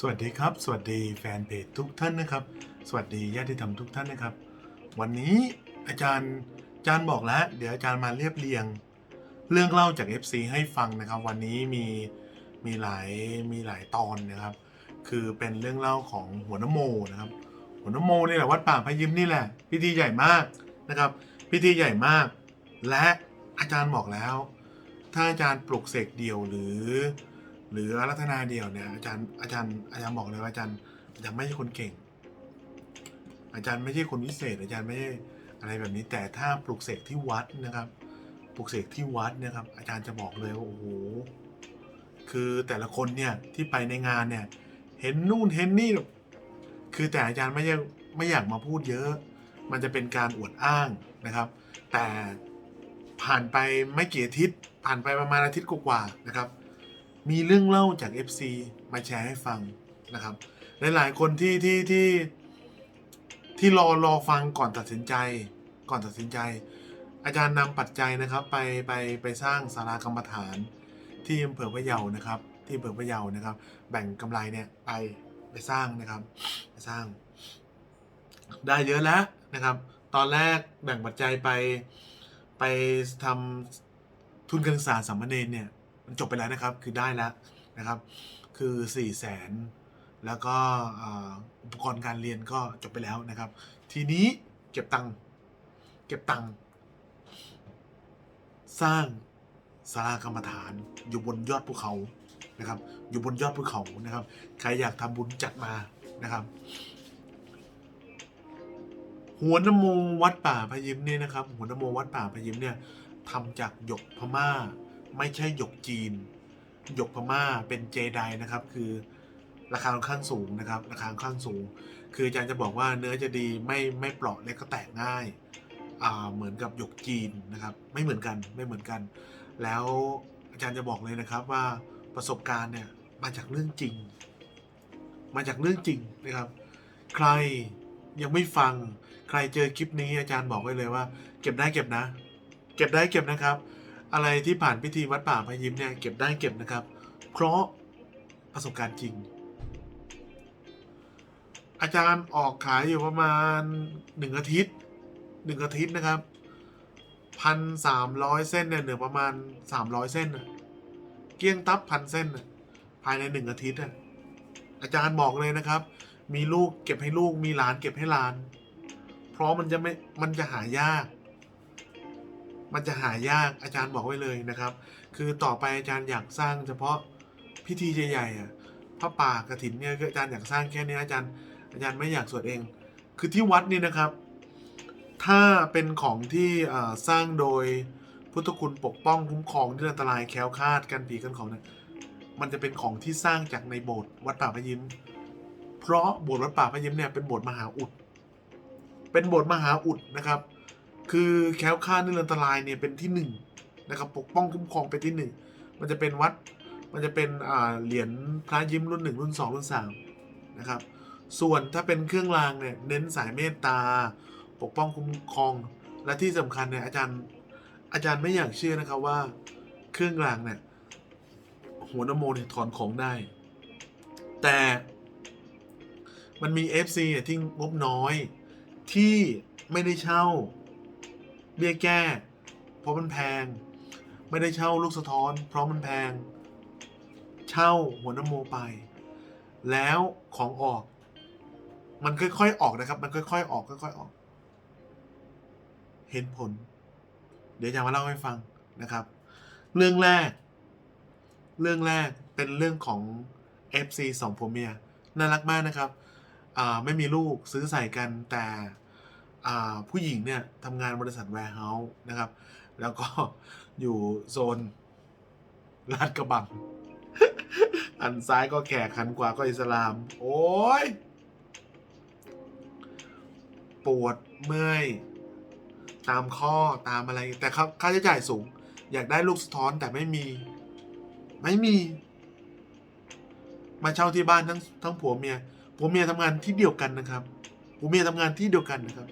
สวัสดีครับ สวัสดีแฟนเพจทุกท่านนะครับ สวัสดีญาติธรรมทุกท่านนะครับ วันนี้อาจารย์อาจารย์บอกแล้ว เดี๋ยวอาจารย์มาเรียบเรียง เรื่องเล่าจาก FC ให้ฟังนะครับ วันนี้มีมีหลายมีหลายตอนนะครับ คือเป็นเรื่องเล่าของหัวนโมนะครับ หัวนโมนี่แหละวัดป่าพยิมนี่แหละ พิธีใหญ่มากนะครับ พิธีใหญ่มาก และอาจารย์บอกแล้ว ถ้าอาจารย์ปลุกเสกเดียวหรือ หรือรัธนาเดี่ยวเนี่ยอาจารย์อาจารย์อาจารย์บอกเลยว่าอาจารย์อาจารย์ไม่ใช่คนเก่ง อาจารย์ไม่ใช่คนวิเศษ อาจารย์ไม่ใช่อะไรแบบนี้ แต่ถ้าปลุกเสกที่วัดนะครับปลุกเสกที่วัดนะครับ อาจารย์จะบอกเลยว่าโอ้โหคือแต่ละคนเนี่ยที่ไปในงานเนี่ย เห็นนู่นเห็นนี่คือแต่อาจารย์ไม่ใช่ไม่อยากมาพูดเยอะ มันจะเป็นการอวดอ้างนะครับ แต่ผ่านไปไม่กี่อาทิตย์ผ่านไปประมาณอาทิตย์กว่าๆนะครับ มีเรื่องเล่าจาก FC มาแชร์ให้ฟังนะครับ หลาย ๆ คนที่ที่ที่ที่รอรอฟังก่อนตัดสินใจ ก่อนตัดสินใจ อาจารย์นำปัจจัยนะครับ ไปไปไปสร้างศาลากรรมฐานที่อำเภอพะเยานะครับ ที่อำเภอพะเยานะครับ แบ่งกำไรเนี่ยไปไปสร้างนะครับ ไปสร้าง ได้เยอะแล้วนะครับ ตอนแรกแบ่งปัจจัยไปไปทำทุนการศึกษาสามเณรเนี่ย มันจบไปแล้วนะครับ คือได้แล้วนะครับ คือ4ี่แสนแล้วก็อุปกรณ์การเรียนก็จบไปแล้วนะครับ ทีนี้เก็บตังค์เก็บตังค์สร้างศาลากรรมฐานอยู่บนยอดภูเขานะครับ อยู่บนยอดภูเขานะครับ ใครอยากทำบุญจัดมานะครับ หัวนโมวัดป่าพยิมเนี่ยนะครับ หัวนโมวัดป่าพยิมเนี่ยทำจากหยกพม่า ไม่ใช่หยกจีน หยกพม่าเป็นเจไดนะครับ คือราคาค่อนข้างสูงนะครับ ราคาค่อนข้างสูง คืออาจารย์จะบอกว่าเนื้อจะดีไม่ไม่เปราะและก็แตกง่ายอ่าเหมือนกับหยกจีนนะครับ ไม่เหมือนกันไม่เหมือนกัน แล้วอาจารย์จะบอกเลยนะครับว่าประสบการณ์เนี่ยมาจากเรื่องจริง มาจากเรื่องจริงนะครับ ใครยังไม่ฟังใครเจอคลิปนี้อาจารย์บอกไว้เลยว่า เก็บได้เก็บนะ เก็บได้เก็บนะครับ อะไรที่ผ่านพิธีวัดป่าพยิ้มเนี่ยเก็บได้เก็บนะครับ เพราะประสบการณ์จริง อาจารย์ออกขายอยู่ประมาณหนึ่งอาทิตย์หนึ่งอาทิตย์นะครับพันสามร้อยเส้นเนี่ยเหลือประมาณสามร้อยเส้นนะเกี้ยงตับพันเส้นนะภายในหนึ่งอาทิตย์น่ะอาจารย์บอกเลยนะครับ มีลูกเก็บให้ลูกมีหลานเก็บให้หลาน เพราะมันจะไม่มันจะหายาก มันจะหายากอาจารย์บอกไว้เลยนะครับ คือต่อไปอาจารย์อยากสร้างเฉพาะพิธีใหญ่ๆอะพระป่ากระถินเนี่ยคืออาจารย์อยากสร้างแค่นี้อาจารย์อาจารย์ไม่อยากสวดเอง คือที่วัดนี่นะครับ ถ้าเป็นของที่สร้างโดยพุทธคุณปกป้องคุ้มครองที่อันตรายแคล้วคลาดกันผีกันของเนี่ยมันจะเป็นของที่สร้างจากในโบสถ์วัดป่าพระยิ้ม เพราะโบสถ์วัดป่าพระยิ้มเนี่ยเป็นโบสถ์มหาอุด เป็นโบสถ์มหาอุดนะครับ คือแคล้วคลาดนิรันตรายเนี่ยเป็นที่หนึ่งนะครับปกป้องคุ้มครองเป็นที่หนึ่งมันจะเป็นวัดมันจะเป็นอ่าเหรียญพระยิ้มรุ่นหนึ่งรุ่นสองรุ่นสามนะครับส่วนถ้าเป็นเครื่องรางเนี่ยเน้นสายเมตตา ปกป้องคุ้มครอง และที่สำคัญเนี่ยอาจารย์อาจารย์ไม่อยากเชื่อนะครับว่าเครื่องรางเนี่ยหัวนโมเนี่ยถอนของได้ แต่มันมี FC อะที่งบน้อยที่ไม่ได้เช่า เบี้ยแก้ เพราะมันแพง ไม่ได้เช่าลูกสะท้อน เพราะมันแพง เช่าหัวนโมไป แล้วของออก มันค่อยๆออกนะครับ มันค่อยๆออกค่อยๆออก เห็นผล เดี๋ยวจะมาเล่าให้ฟังนะครับ เรื่องแรก เรื่องแรกเป็นเรื่องของ FC สองผัวเมียน่ารักมากนะครับอ่าไม่มีลูกซื้อใส่กันแต่ ผู้หญิงเนี่ยทำงานบริษัท warehouse นะครับ แล้วก็อยู่โซนลาดกระบังอันซ้ายก็แขกหันขวาก็อิสลาม โอ้ย ปวดเมื่อยตามข้อตามอะไร แต่ค่าใช้จ่ายสูง อยากได้ลูกสะท้อนแต่ไม่มี ไม่มี มาเช่าที่บ้านทั้งทั้งผัวเมียผัวเมียทำงานที่เดียวกันนะครับผัวเมียทำงานที่เดียวกันนะครับ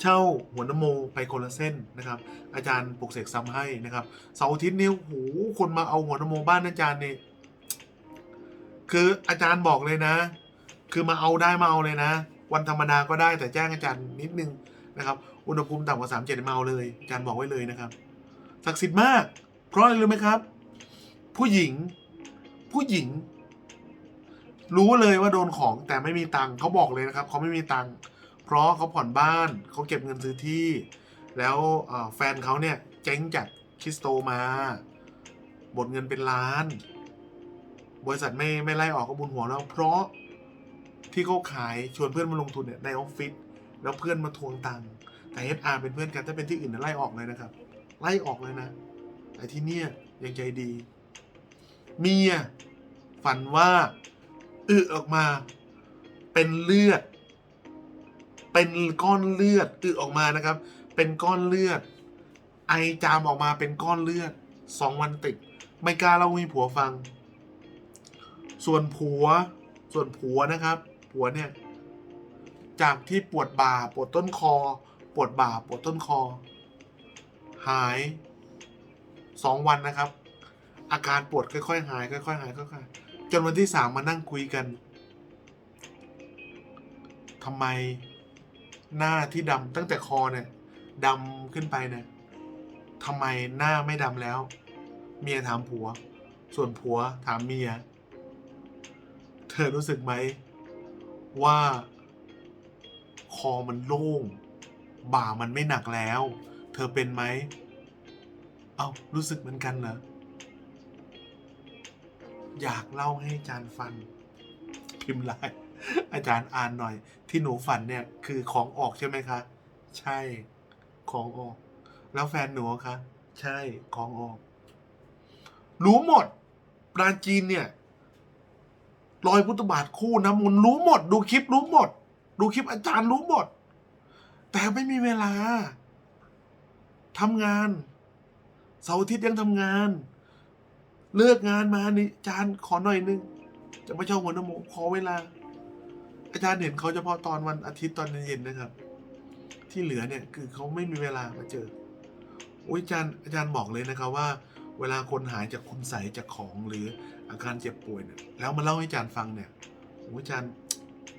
เช่าหัวนโมไปคนละเส้นนะครับ อาจารย์ปลุกเสกซ้ำให้นะครับเสาร์อาทิตย์นี้โหคนมาเอาหัวนโมบ้านอาจารย์เนี่ยคืออาจารย์บอกเลยนะ คือมาเอาได้มาเอาเลยนะ วันธรรมดาก็ได้แต่แจ้งอาจารย์นิดนึงนะครับ อุณหภูมิต่ำกว่าสามเจ็ดมาเอาเลย อาจารย์บอกไว้เลยนะครับศักดิ์สิทธิ์มาก เพราะอะไรรู้ไหมครับ ผู้หญิง ผู้หญิง รู้เลยว่าโดนของแต่ไม่มีตังค์เขาบอกเลยนะครับเขาไม่มีตังค์ เพราะเขาผ่อนบ้านเขาเก็บเงินซื้อที่ แล้วแฟนเขาเนี่ยเจ๊งจากคริสโตมาบดเงินเป็นล้าน บริษัทไม่ไม่ไล่ออกก็บุญหัวแล้ว เพราะที่เขาขายชวนเพื่อนมาลงทุนเนี่ยในออฟฟิศแล้วเพื่อนมาทวงตังค์แต่ HR เป็นเพื่อนกันถ้าเป็นที่อื่นนะไล่ออกเลยนะครับ ไล่ออกเลยนะแต่ที่เนี่ยยังใจดี เมียฝันว่าอึออกมาเป็นเลือด เป็นก้อนเลือดอึออกมานะครับ เป็นก้อนเลือด ไอจามออกมาเป็นก้อนเลือดสองวันติด ไม่กล้าเล่าให้ผัวฟัง ส่วนผัว ส่วนผัวนะครับ ผัวเนี่ย จากที่ปวดบ่าปวดต้นคอ ปวดบ่าปวดต้นคอ หายสองวันนะครับ อาการปวดค่อยๆหายค่อยๆหายค่อยๆจนวันที่สามมานั่งคุยกันทำไม หน้าที่ดำตั้งแต่คอเนี่ยดำขึ้นไปเนี่ยทำไมหน้าไม่ดำแล้ว เมียถามผัว ส่วนผัวถามเมีย เธอรู้สึกไหม ว่า คอมันโล่ง บ่ามันไม่หนักแล้ว เธอเป็นไหม เอ้ารู้สึกเหมือนกันเหรอ อยากเล่าให้จารย์ฟังพิมพ์ไลน์ อาจารย์อ่านหน่อย ที่หนูฝันเนี่ยคือของออกใช่ไหมคะ ใช่ของออก แล้วแฟนหนูคะใช่ของออก รู้หมด ปราจีนเนี่ยรอยพุทธบาทคู่น้ำมนรู้หมด ดูคลิปรู้หมด ดูคลิปอาจารย์รู้หมด แต่ไม่มีเวลาทำงานเสาร์อาทิตย์ยังทำงาน เลิกงานมานี่อาจารย์ขอหน่อยนึง จะไมาเช่าหัวนโมขอเวลา อาจารย์เห็นเขาเฉพาะตอนวันอาทิตย์ตอนเย็นๆนะครับ ที่เหลือเนี่ยคือเขาไม่มีเวลามาเจอโอ้ยอาจารย์อาจารย์บอกเลยนะครับว่า เวลาคนหายจากคุณใสจากของหรืออาการเจ็บป่วยเนี่ยแล้วมาเล่าให้อาจารย์ฟังเนี่ยโอ้ยอาจารย์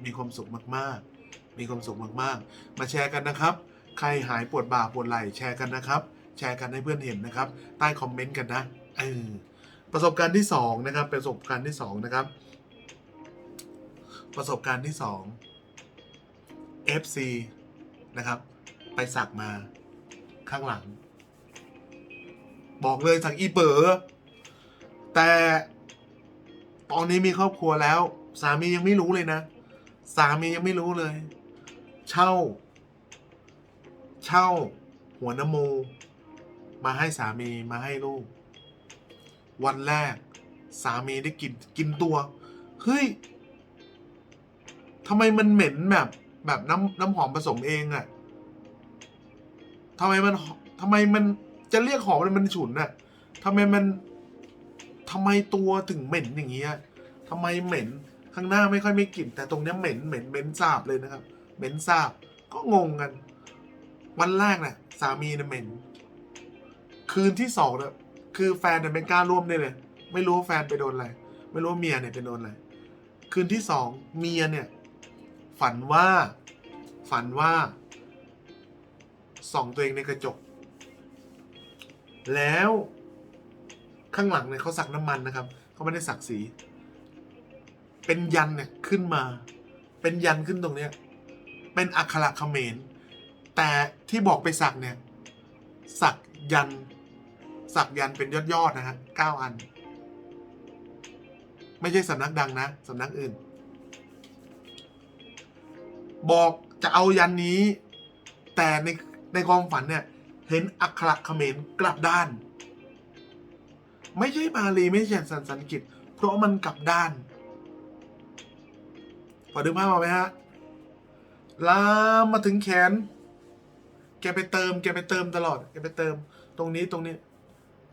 มีความสุขมากๆ มีความสุขมากๆ มาแชร์กันนะครับ ใครหายปวดบ่าปวดไหล่แชร์กันนะครับ แชร์กันให้เพื่อนเห็นนะครับ ใต้คอมเมนต์กันนะเออประสบการณ์ที่สองนะครับประสบการณ์ที่สองนะครับ ประสบการณ์ที่สอง FC นะครับ ไปสักมาข้างหลัง บอกเลยสักอีเป๋อแต่ตอนนี้มีครอบครัวแล้ว สามียังไม่รู้เลยนะ สามียังไม่รู้เลย เช่า เช่า หัวนโม มาให้สามีมาให้ลูก วันแรก สามีได้กินกินตัว เฮ้ย ทำไมมันเหม็นแบบ แบบน้ำน้ำหอมผสมเองอะทำไมมันทำไมมันจะเรียกหอมมันมันฉุนอะทำไมมันทำไมตัวถึงเหม็นอย่างเงี้ยทำไมเหม็นข้างหน้าไม่ค่อยไม่กลิ่น แต่ตรงเนี้ยเหม็นเหม็นเหม็นสาบเลยนะครับ เหม็นสาบก็งงกัน วันแรกเนี่ยสามีเนี่ยเหม็น คืนที่สองเนี่ยคือแฟนเนี่ยไม่กล้าร่วมด้วยเลย ไม่รู้ว่าแฟนไปโดนอะไร ไม่รู้ว่าเมียเนี่ยไปโดนอะไร คืนที่สองเมียเนี่ย ฝันว่า ฝันว่า ส่องตัวเองในกระจก แล้วข้างหลังเนี่ยเขาสักน้ำมันนะครับ เขาไม่ได้สักสี เป็นยันเนี่ยขึ้นมา เป็นยันขึ้นตรงเนี้ย เป็นอักขระเขมร แต่ที่บอกไปสักเนี่ย สักยัน สักยันเป็นยอดยอดๆนะฮะเก้าอัน ไม่ใช่สำนักดังนะสำนักอื่น บอกจะเอายันนี้ แต่ในในความฝันเนี่ย เห็นอักขระเขมรกลับด้าน ไม่ใช่บาลีไม่ใช่สันสันกิตเพราะมันกลับด้าน พอดึงภาพออกไหมฮะ ลามมาถึงแขน แกไปเติม แกไปเติมตลอด แกไปเติม ตรงนี้ตรงนี้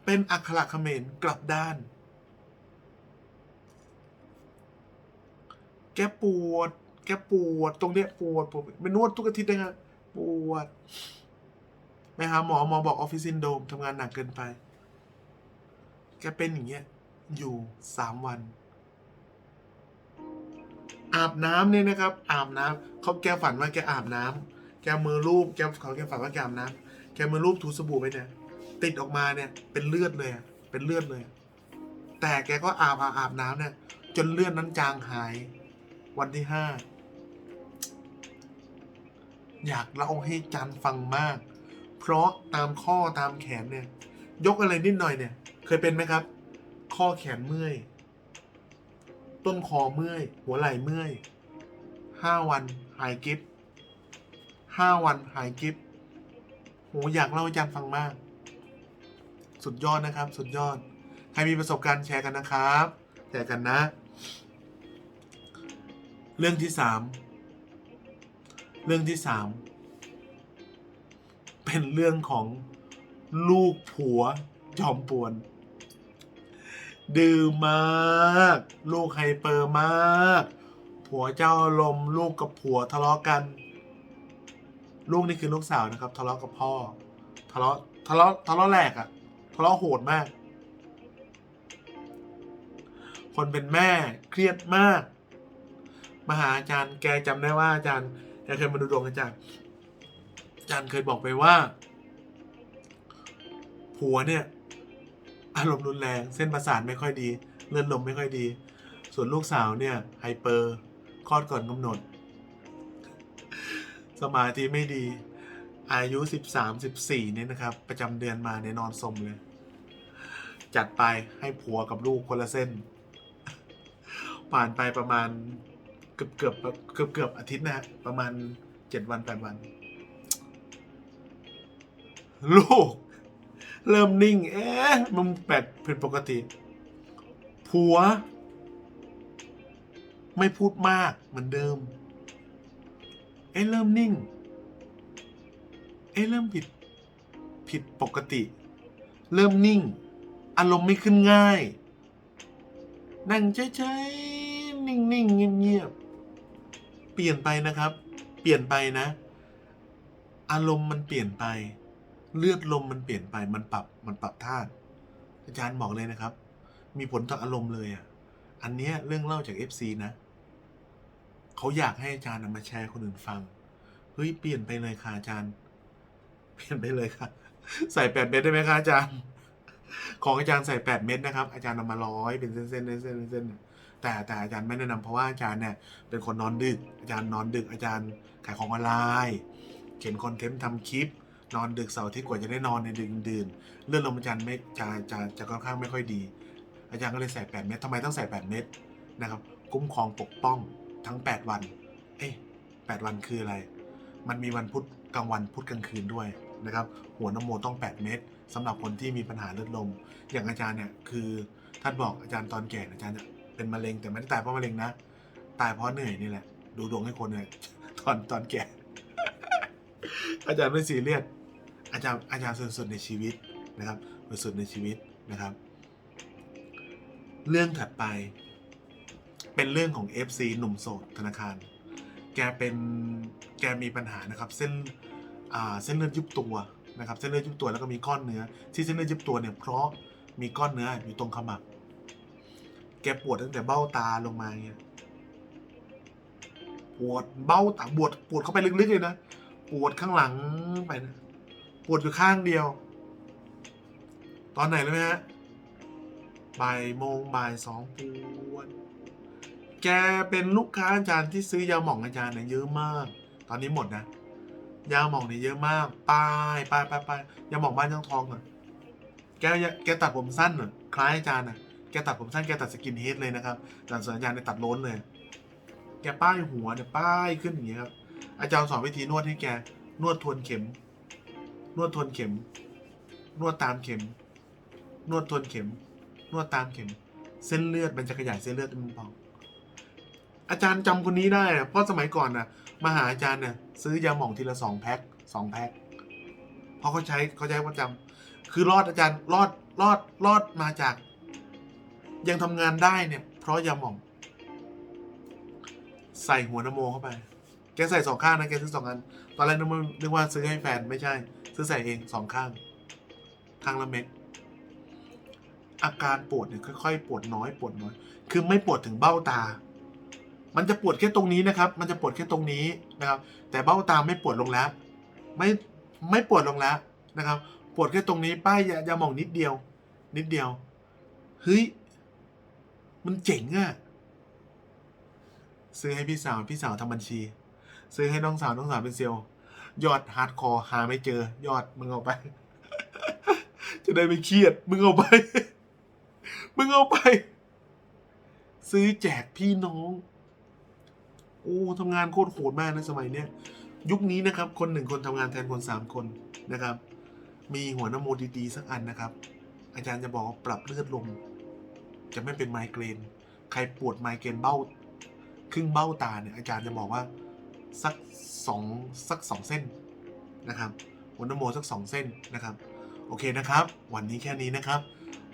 เป็นอักขระเขมรกลับด้าน แกปวด แกปวดตรงเนี้ยปวดปวดไปนวดทุกอาทิตย์นะฮะปวดไปหาหมอหมอบอกออฟฟิศซินโดมทำงานหนักเกินไป แกเป็นอย่างเงี้ย อยู่สามวัน อาบน้ำเนี่ยนะครับ อาบน้ำเขาแกฝันว่าแกอาบน้ำแกมือรูปแกเขาแกฝันว่าแกอาบน้ำแกมือรูปถูสบู่ไปเนี่ยติดออกมาเนี่ย เป็นเลือดเลยเป็นเลือดเลย แต่แกก็อาบอาบอาบน้ำเนี่ย จนเลือดนั้นจางหาย วันที่ห้า อยากเล่าให้จันฟังมาก เพราะตามข้อตามแขนเนี่ย ยกอะไรนิดหน่อยเนี่ย เคยเป็นไหมครับ ข้อแขนเมื่อย ต้นคอเมื่อย หัวไหล่เมื่อยห้าวันหายกิฟห้าวันหายกิฟโหอยากเล่าให้จารย์ฟังมาก สุดยอดนะครับ สุดยอด ใครมีประสบการณ์แชร์กันนะครับแชร์กันนะ เรื่องที่สาม เรื่องที่สามเป็นเรื่องของลูกผัวจอมป่วน ดื้อมาก ลูกไฮเปอร์มาก ผัวเจ้าลมลูกกับผัวทะเลาะกัน ลูกนี่คือลูกสาวนะครับ ทะเลาะกับพ่อ ทะเลาะทะเลาะทะเลาะแหลกอะทะเลาะโหดมาก คนเป็นแม่เครียดมากมาหาอาจารย์แกจำได้ว่าอาจารย์ แกเคยมาดูดวงอาจารย์อาจารย์เคยบอกไปว่า ผัวเนี่ย อารมณ์รุนแรง เส้นประสาทไม่ค่อยดี เลือดลมไม่ค่อยดี ส่วนลูกสาวเนี่ยไฮเปอร์คลอดก่อนกำหนด สมาธิไม่ดี อายุสิบสามสิบสี่เนี่ยนะครับ ประจำเดือนมาเนี่ยนอนสมเลย จัดไปให้ผัวกับลูกคนละเส้น ผ่านไปประมาณ เกือบเกือบเกือบเกือบอาทิตย์นะฮะประมาณเจ็ดวันแปดวันลูกเริ่มนิ่ง เอ๊ะ มันแปลกผิดปกติ ผัว ไม่พูดมากเหมือนเดิม เอ๊ะ เริ่มนิ่ง เอ๊ะ เริ่มผิด ผิดปกติ เริ่มนิ่ง อารมณ์ไม่ขึ้นง่าย นั่งเฉยๆ นิ่งๆ เงียบๆ ปลี่ยนไปนะครับ เปลี่ยนไปนะ อารมณ์มันเปลี่ยนไป เลือดลมมันเปลี่ยนไป มันปรับ มันปรับธาตุอาจารย์บอกเลยนะครับ มีผลต่ออารมณ์เลยอะ อันเนี้ยเรื่องเล่าจาก FC นะเขาอยากให้อาจารย์นำมาแชร์คนอื่นฟัง เฮ้ยเปลี่ยนไปเลยค่ะอาจารย์ เปลี่ยนไปเลยค่ะ ใส่แปดเม็ดได้ไหมคะอาจารย์ ของอาจารย์ใส่แปดเม็ดนะครับ อาจารย์นำมาร้อยเป็นเส้นๆเส้นๆเส้นๆ แต่แต่อาจารย์ไม่แนะนำเพราะว่าอาจารย์เนี่ยเป็นคนนอนดึก อาจารย์นอนดึกอาจารย์ขายของออนไลน์เขียนคอนเทนต์ทำคลิป นอนดึกเสาร์อาที่กว่าจะได้นอนในดึกดื่นเลือดลมอาจารย์ไม่จะจะจะค่อนข้างไม่ค่อยดี อาจารย์ก็เลยใส่8เม็ดทำไมต้องใส่8เม็ดนะครับคุ้มครองปกป้องทั้ง 8 วัน เอ๊ะ8วันคืออะไร มันมีวันพุธกลางวันพุธกลางคืนด้วยนะครับหัวนโมต้อง 8 เม็ดสำหรับคนที่มีปัญหาเลือดลม อย่างอาจารย์เนี่ยคือท่านบอกอาจารย์ตอนแก่อาจารย์ เป็นมะเร็งแต่ไม่ได้ตายเพราะมะเร็งนะ ตายเพราะเหนื่อยนี่แหละ ดูดวงให้คนเนี่ยตอนตอนแก่ อาจารย์ไม่ซีเรียสอาจารย์อาจารย์สุดๆในชีวิตนะครับสุดในชีวิตนะครับ เรื่องถัดไป เป็นเรื่องของ FC หนุ่มโสดธนาคาร แกเป็นแกมีปัญหานะครับ เส้นเส้นเลือดยุบตัวนะครับ เส้นเลือดยุบตัวแล้วก็มีก้อนเนื้อ ที่เส้นเลือดยุบตัวเนี่ยเพราะมีก้อนเนื้ออยู่ตรงขมับ แกปวดตั้งแต่เบ้าตาลงมาเงี้ยปวดเบ้าตาปวดปวดเข้าไปลึกๆเลยนะปวดข้างหลังไปนะปวดอยู่ข้างเดียว ตอนไหนรู้ไหมฮะบ่ายโมงบ่ายสองปวดแกเป็นลูกค้าอาจารย์ที่ซื้อยาหม่องอาจารย์เนี่ยเยอะมาก ตอนนี้หมดนะ ยาหม่องเนี่ยเยอะมากป้ายป้ายป้ายป้ายยาหม่องบ้านช่างทองอะแกแกตัดผมสั้นอะคล้ายอาจารย์อะ แกตัดผมสั้นแกตัดสกินเฮดเลยนะครับแต่ส่วนอาจารย์เนี่ยตัดล้นเลย แกป้ายหัวเนี่ยป้ายขึ้นอย่างเงี้ยครับ อาจารย์สอนวิธีนวดให้แกนวดทวนเข็ม นวดทวนเข็ม นวดตามเข็ม นวดทวนเข็ม นวดตามเข็ม เส้นเลือดมันจะขยายเส้นเลือดมันพองอาจารย์จำคนนี้ได้อะเพราะสมัยก่อนนะมาหาอาจารย์เนี่ยซื้อยาหม่องทีละสองแพ็คสองแพ็คเพราะเขาใช้เขาใช้ประจำคือรอดอาจารย์รอดรอดรอดมาจาก ยังทำงานได้เนี่ย เพราะยาหม่อง ใส่หัวนโมเข้าไป แกใส่สองข้างนะ แกซื้อสองอัน ตอนแรกนึกว่านึกว่าซื้อให้แฟนไม่ใช่ ซื้อใส่เองสองข้างข้างละเม็ด อาการปวดเนี่ยค่อยๆ ปวดน้อย ปวดน้อย คือไม่ปวดถึงเบ้าตา มันจะปวดแค่ตรงนี้นะครับ มันจะปวดแค่ตรงนี้นะครับ แต่เบ้าตาไม่ปวดลงแล้ว ไม่ไม่ปวดลงแล้วนะครับ ปวดแค่ตรงนี้ป้ายยายาหมองนิดเดียว นิดเดียว เฮ้ย มันเจ๋งอะซื้อให้พี่สาวพี่สาวทำบัญชี ซื้อให้น้องสาวน้องสาวเป็นเซลยอดฮาร์ดคอร์หาไม่เจอ ยอดมึงเอาไป จะได้ไม่เครียด มึงเอาไป มึงเอาไป ซื้อแจกพี่น้อง โอ้ทำงานโคตรโหดมากนะสมัยเนี้ยยุคนี้นะครับ คนหนึ่งคนทำงานแทนคนสามคนนะครับ มีหัวนโมดีๆสักอันนะครับ อาจารย์จะบอกปรับเลือดลม จะไม่เป็นไมเกรน ใครปวดไมเกรนเบ้า ครึ่งเบ้าตาเนี่ยอาจารย์จะบอกว่าสักสองสักสองเส้นนะครับหัวนโมสักสองเส้นนะครับ โอเคนะครับ วันนี้แค่นี้นะครับ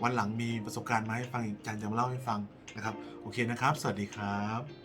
วันหลังมีประสบการณ์มาให้ฟังอาจารย์จะมาเล่าให้ฟังนะครับ โอเคนะครับ สวัสดีครับ